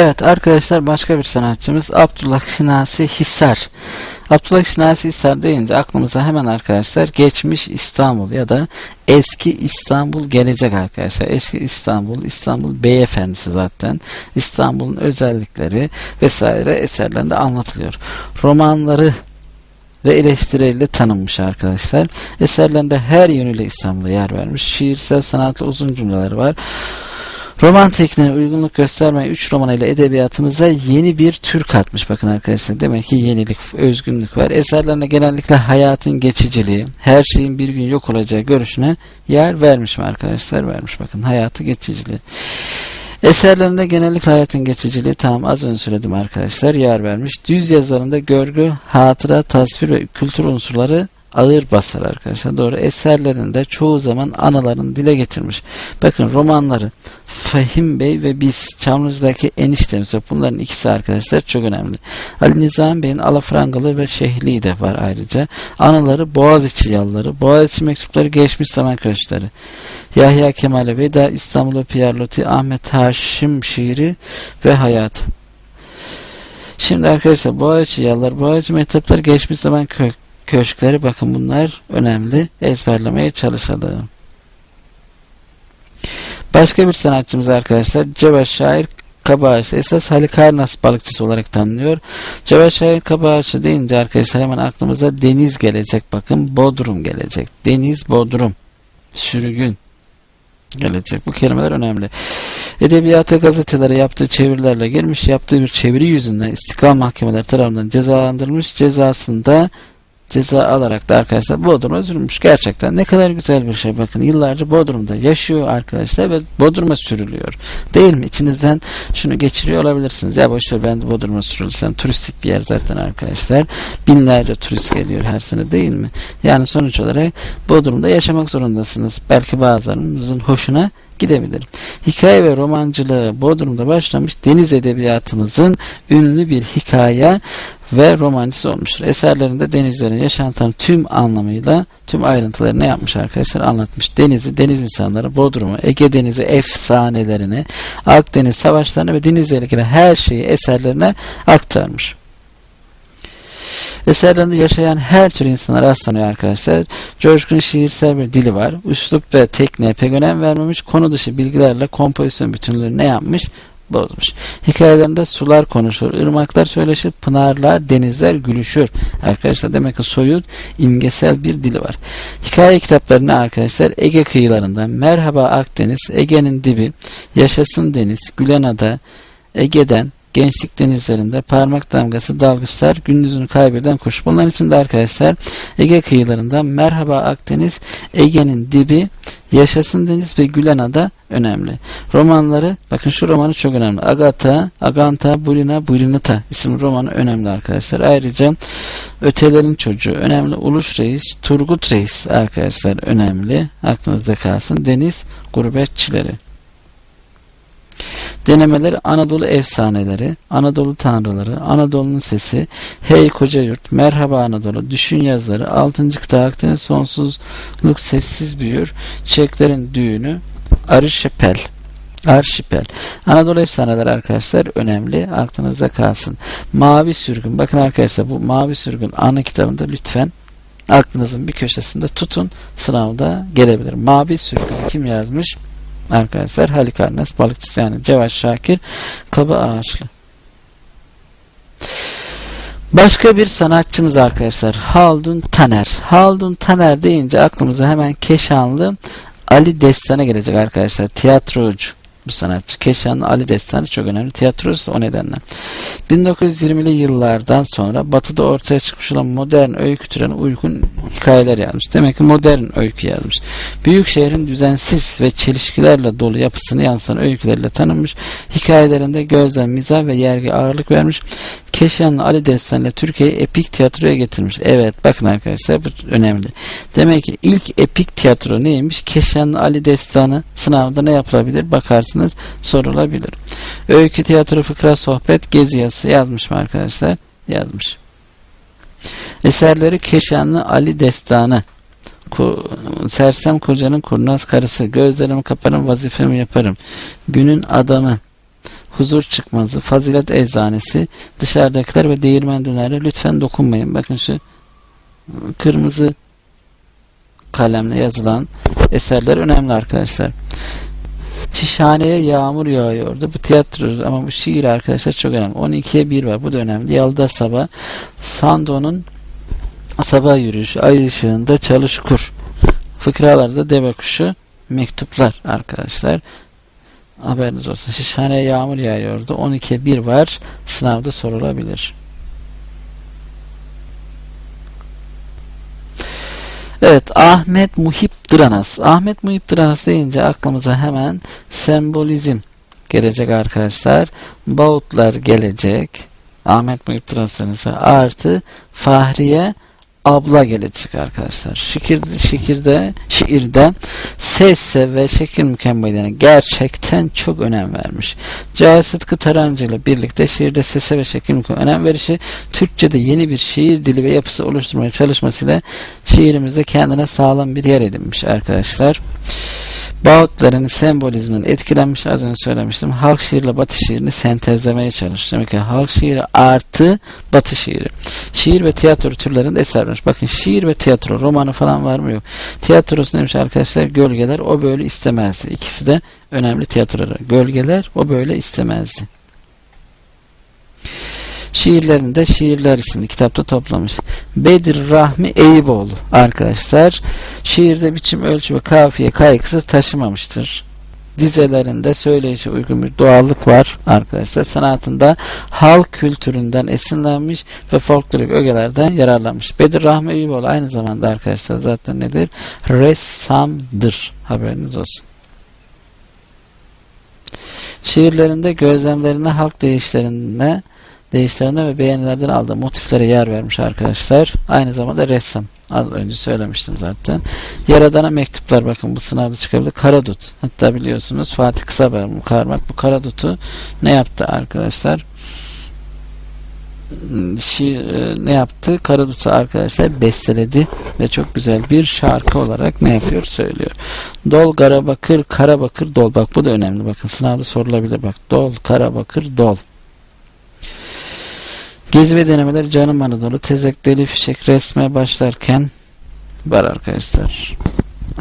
Evet arkadaşlar başka bir sanatçımız Abdullah Şinasi Hisar. Abdullah Şinasi Hisar deyince aklımıza hemen arkadaşlar geçmiş İstanbul ya da eski İstanbul gelecek arkadaşlar. Eski İstanbul, İstanbul beyefendisi zaten. İstanbul'un özellikleri vesaire eserlerinde anlatılıyor. Romanları ve eleştiriyle tanınmış arkadaşlar. Eserlerinde her yönüyle İstanbul'a yer vermiş. Şiirsel sanatlı uzun cümleler var. Roman tekniğine uygunluk göstermeyen 3 romanıyla edebiyatımıza yeni bir tür katmış. Bakın arkadaşlar demek ki yenilik, özgünlük var. Eserlerinde genellikle hayatın geçiciliği, her şeyin bir gün yok olacağı görüşüne yer vermiş mi arkadaşlar? Vermiş bakın hayatı geçiciliği. Eserlerinde genellikle hayatın geçiciliği tamam az önce söyledim arkadaşlar yer vermiş. Düz yazılarında görgü, hatıra, tasvir ve kültür unsurları ağır basar arkadaşlar. Doğru. Eserlerinde çoğu zaman anılarını dile getirmiş. Bakın romanları Fahim Bey ve biz Çamlıca'daki eniştemiz bunların ikisi arkadaşlar çok önemli. Ali Nizam Bey'in Alafrangalı ve Şehli de var ayrıca. Anıları Boğaziçi yalları, Boğaziçi mektupları geçmiş zaman köşkleri. Yahya Kemal Veda, İstanbul'u Pierre Ahmet Haşim şiiri ve hayat. Şimdi arkadaşlar Boğaziçi yalları, Boğaziçi mektupları geçmiş zaman kök köşkleri bakın bunlar önemli. Ezberlemeye çalışalım. Başka bir sanatçımız arkadaşlar Cevat Şair Kabağaçlı. Esas Halikarnas balıkçısı olarak tanınıyor. Cevat Şair Kabağaçlı deyince arkadaşlar hemen aklımıza deniz gelecek. Bakın Bodrum gelecek. Deniz Bodrum. Sürgün gelecek. Bu kelimeler önemli. Edebiyata gazetelere yaptığı çevirilerle girmiş. Yaptığı bir çeviri yüzünden istiklal mahkemeleri tarafından cezalandırılmış. Cezasında ceza alarak da arkadaşlar Bodrum'a sürülmüş. Gerçekten ne kadar güzel bir şey. Bakın yıllarca Bodrum'da yaşıyor arkadaşlar ve Bodrum'a sürülüyor. Değil mi? İçinizden şunu geçiriyor olabilirsiniz. Ya boşver ben de Bodrum'a sürülsem. Turistik bir yer zaten arkadaşlar. Binlerce turist geliyor her sene değil mi? Yani sonuç olarak Bodrum'da yaşamak zorundasınız. Belki bazılarınızın hoşuna gidebilir. Hikaye ve romancılığı Bodrum'da başlamış deniz edebiyatımızın ünlü bir hikaye ve romancısı olmuştur. Eserlerinde denizlerin yaşantının tüm anlamıyla tüm ayrıntılarını yapmış arkadaşlar anlatmış. Denizi, deniz insanları, Bodrum'u, Ege Denizi efsanelerini, Akdeniz savaşlarını ve denizle ilgili her şeyi eserlerine aktarmış. Eserlerinde yaşayan her tür insana rastlanıyor arkadaşlar. Coşkun şiirsel bir dili var. Üslup ve tekniğe pek önem vermemiş. Konu dışı bilgilerle kompozisyon bütünlüğünü ne yapmış? Bozmuş. Hikayelerinde sular konuşur, ırmaklar söyleşir, pınarlar, denizler gülüşür. Arkadaşlar demek ki soyut, imgesel bir dili var. Hikaye kitaplarını arkadaşlar Ege kıyılarında Merhaba Akdeniz, Ege'nin dibi, Yaşasın Deniz, Gülenada, Ege'den, gençlik denizlerinde parmak damgası dalgıçlar gündüzünü kaybeden kuş. Bunların içinde arkadaşlar Ege kıyılarında Merhaba Akdeniz, Ege'nin dibi, Yaşasın Deniz ve Gülenada önemli. Romanları, bakın şu romanı çok önemli. Agata, Aganta, Bulina, Bulinata isimli romanı önemli arkadaşlar. Ayrıca Ötelerin Çocuğu önemli. Uluş Reis, Turgut Reis arkadaşlar önemli. Aklınızda kalsın. Deniz Gurbetçileri. Denemeleri Anadolu efsaneleri, Anadolu tanrıları, Anadolu'nun sesi, Hey Koca Yurt, Merhaba Anadolu, Düşün yazıları, 6. kıta Akdeniz sonsuzluk sessiz büyür, Çeklerin düğünü, Arşipel. Arşipel. Anadolu efsaneleri arkadaşlar önemli. Aklınızda kalsın. Mavi Sürgün. Bakın arkadaşlar bu Mavi Sürgün anı kitabında lütfen aklınızın bir köşesinde tutun. Sınavda gelebilir. Mavi Sürgün kim yazmış? Arkadaşlar Halikarnas balıkçısı yani Cevat Şakir Kaba Ağaçlı. Başka bir sanatçımız arkadaşlar Haldun Taner. Haldun Taner deyince aklımıza hemen Keşanlı Ali Destan'a gelecek arkadaşlar. Tiyatrocu bu sanatçı. Keşanlı Ali Destanı çok önemli. Tiyatrosu o nedenle. 1920'li yıllardan sonra batıda ortaya çıkmış olan modern öykü türüne uygun hikayeler yazmış. Demek ki modern öykü yazmış. Büyük şehrin düzensiz ve çelişkilerle dolu yapısını yansıtan öykülerle tanınmış. Hikayelerinde gözlem, mizah ve yergi ağırlık vermiş. Keşanlı Ali Destanı Türkiye'yi epik tiyatroya getirmiş. Evet bakın arkadaşlar bu önemli. Demek ki ilk epik tiyatro neymiş? Keşanlı Ali Destanı sınavda ne yapılabilir? Bakarsınız sorulabilir. Öykü, tiyatro, fıkra, sohbet, gezi yazmış mı arkadaşlar? Yazmış. Eserleri Keşanlı Ali Destanı. Sersem kocanın kurnaz karısı. Gözlerimi kaparım vazifemi yaparım. Günün adamı. Huzur çıkmazı, fazilet eczanesi, dışarıdakiler ve değirmen döneri lütfen dokunmayın. Bakın şu kırmızı kalemle yazılan eserler önemli arkadaşlar. Şişhaneye yağmur yağıyordu. Bu tiyatro ama bu şiir arkadaşlar çok önemli. 12'ye 1 var. Bu da. Yalda Sabah. Sando'nun sabah yürüyüşü. Ay ışığında çalış kur. Fıkralarda deve kuşu. Mektuplar arkadaşlar. Haberiniz olsun. Şişhaneye yağmur yağıyordu. 12'ye 1 var. Sınavda sorulabilir. Evet Ahmet Muhip Dıranas. Ahmet Muhip Dıranas deyince aklımıza hemen sembolizm gelecek arkadaşlar. Bağutlar gelecek. Ahmet Muhip denince artı Fahriye abla gelecek arkadaşlar. Şikir, şikirde, şiirde sesse ve şekil mükemmeline gerçekten çok önem vermiş. Cahit Sıtkı Tarancı ile birlikte şiirde sese ve şekil önem verişi Türkçe'de yeni bir şiir dili ve yapısı oluşturmaya çalışmasıyla şiirimizde kendine sağlam bir yer edinmiş arkadaşlar. Bağıtların sembolizmin etkilenmiş az önce söylemiştim. Halk şiirle batı şiirini sentezlemeye çalışmış. Demek ki halk şiiri artı batı şiiri. Şiir ve tiyatro türlerinde eser vermiş. Bakın şiir ve tiyatro romanı falan var mı yok. Tiyatrosu neymiş arkadaşlar? Gölgeler o böyle istemezdi. İkisi de önemli tiyatrolar. Gölgeler o böyle istemezdi. Şiirlerini de Şiirler isimli kitapta toplamış. Bedir Rahmi Eyüboğlu arkadaşlar şiirde biçim, ölçü ve kafiye kaygısız taşımamıştır. Dizelerinde söyleyişe uygun bir doğallık var arkadaşlar. Sanatında halk kültüründen esinlenmiş ve folklorik ögelerden yararlanmış. Bedir Rahmi Eyüboğlu aynı zamanda arkadaşlar zaten nedir? Ressamdır. Haberiniz olsun. Şiirlerinde gözlemlerine halk değişlerine değişlerine ve beğenilerden aldığı motiflere yer vermiş arkadaşlar. Aynı zamanda ressam. Az önce söylemiştim zaten. Yaradana mektuplar bakın bu sınavda çıkabilir. Karadut. Hatta biliyorsunuz Fatih Kısaparmak bu Karadut'u ne yaptı arkadaşlar? Şiir, e, ne yaptı? Karadut'u arkadaşlar besteledi ve çok güzel bir şarkı olarak ne yapıyor? Söylüyor. Dol Karabakır Karabakır Dol. Bak bu da önemli. Bakın sınavda sorulabilir. Bak Dol Karabakır Dol. Gezi ve denemeler canım Anadolu tezek deli fişek resme başlarken var arkadaşlar.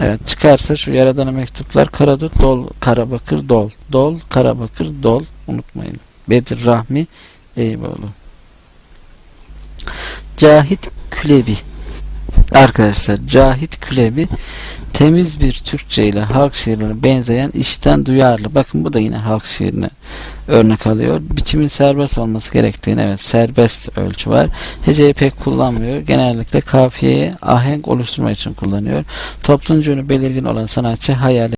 Evet çıkarsa şu yaradana mektuplar Karadut dol Karabakır dol dol Karabakır dol unutmayın. Bedir Rahmi Eyüboğlu. Cahit Külebi Arkadaşlar Cahit Külebi temiz bir Türkçe ile halk şiirlerine benzeyen işten duyarlı. Bakın bu da yine halk şiirine örnek alıyor. Biçimin serbest olması gerektiğini evet serbest ölçü var. Heceyi pek kullanmıyor. Genellikle kafiyeyi ahenk oluşturmak için kullanıyor. Toplumca yönü belirgin olan sanatçı hayali